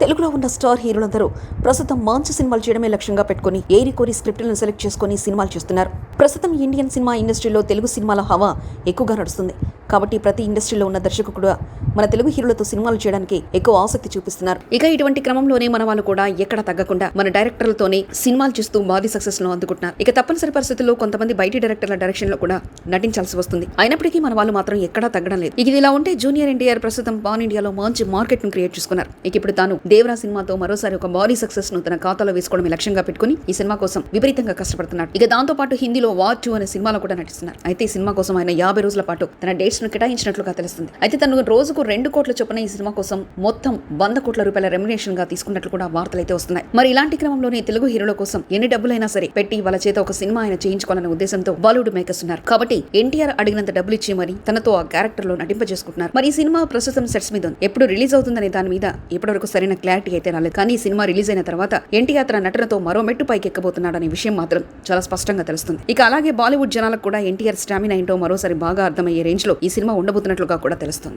తెలుగులో ఉన్న స్టార్ హీరోలందరూ ప్రస్తుతం మంచి సినిమాలు చేయడమే లక్ష్యంగా పెట్టుకుని ఏరి కోరి స్క్రిప్టులను సెలెక్ట్ చేసుకుని సినిమాలు చేస్తున్నారు. ప్రస్తుతం ఇండియన్ సినిమా ఇండస్ట్రీలో తెలుగు సినిమాల హవా ఎక్కువగా నడుస్తుంది. కాబట్టి ప్రతి ఇండస్ట్రీలో ఉన్న దర్శకుడు మన తెలుగు హీరోలతో సినిమాలు చేయడానికి ఎక్కువ ఆసక్తి చూపిస్తున్నారు. ఇక ఇటువంటి క్రమంలోనే మన వాళ్ళు కూడా ఎక్కడ తగ్గకుండా మన డైరెక్టర్లతోనే సినిమాలు చేస్తూ భారీ సక్సెస్ను అందుకుంటున్నారు. ఇక తప్పనిసరి పరిస్థితుల్లో కొంతమంది బయటి డైరెక్టర్ల డైరెక్షన్లో కూడా నటించాల్సి వస్తుంది. అయినప్పటికీ మన వాళ్ళు మాత్రం ఎక్కడా తగ్గడం లేదు. ఇది ఇలా ఉంటే జూనియర్ ఎన్టీఆర్ ప్రస్తుతం పాన్ ఇండియాలో మంచి మార్కెట్ను క్రియేట్ చేసుకున్నారు. ఇక ఇప్పుడు తాను దేవరా సినిమాతో మరోసారి ఒక భారీ సక్సెస్ను తన ఖాతాలో వేసుకోవడం లక్ష్యంగా పెట్టుకుని ఈ సినిమా కోసం విపరీతంగా కష్టపడుతున్నాడు. ఇక దాంతో పాటు హిందీలో వార్ టూ అనే సినిమాలో కూడా నటిస్తున్నారు. అయితే ఈ సినిమా కోసం ఆయన యాభై రోజుల పాటు తన డేట్స్ ను కేటాయించినట్లుగా తెలుస్తుంది అయితే తను రోజుకు రెండు కోట్ల చొప్పున ఈ సినిమా కోసం మొత్తం వంద కోట్ల రూపాయల రెమ్యునేషన్గా తీసుకున్నట్లు కూడా వార్తలు అయితే వస్తున్నాయి. మరి ఇలాంటి క్రమంలోనే తెలుగు హీరోల కోసం ఎన్ని డబ్బులైనా సరే పెట్టి వాళ్ళ చేత ఒక సినిమా ఆయన చేయించుకోవాలనే ఉద్దేశంతో బాలీవుడ్ మేకర్స్ ఉన్నారు కాబట్టి ఎన్టీఆర్ అడిగినంత డబ్బులు ఇచ్చి మరి తనతో ఆ క్యారెక్టర్లో నటింపజేసుకుంటున్నారు. మరి ఈ సినిమా ప్రస్తుతం సెట్స్ మీద ఉంది. ఎప్పుడు రిలీజ్ అవుతుందనే దాని మీద ఇప్పటివరకు సరైన క్లారిటీ అయితే రాలేదు. కానీ ఈ సినిమా రిలీజ్ అయిన తర్వాత ఎన్టీఆర్ తన నటనతో మరో మెట్టు పైకి ఎక్కబోతున్నాడనే విషయం మాత్రం చాలా స్పష్టంగా తెలుస్తుంది. ఇక అలాగే బాలీవుడ్ జనాలకు కూడా ఎన్టీఆర్ స్టామినా ఏంటో మరోసారి బాగా అర్థమయ్యే రేంజ్లో ఈ సినిమా ఉండబోతున్నట్లుగా కూడా తెలుస్తుంది.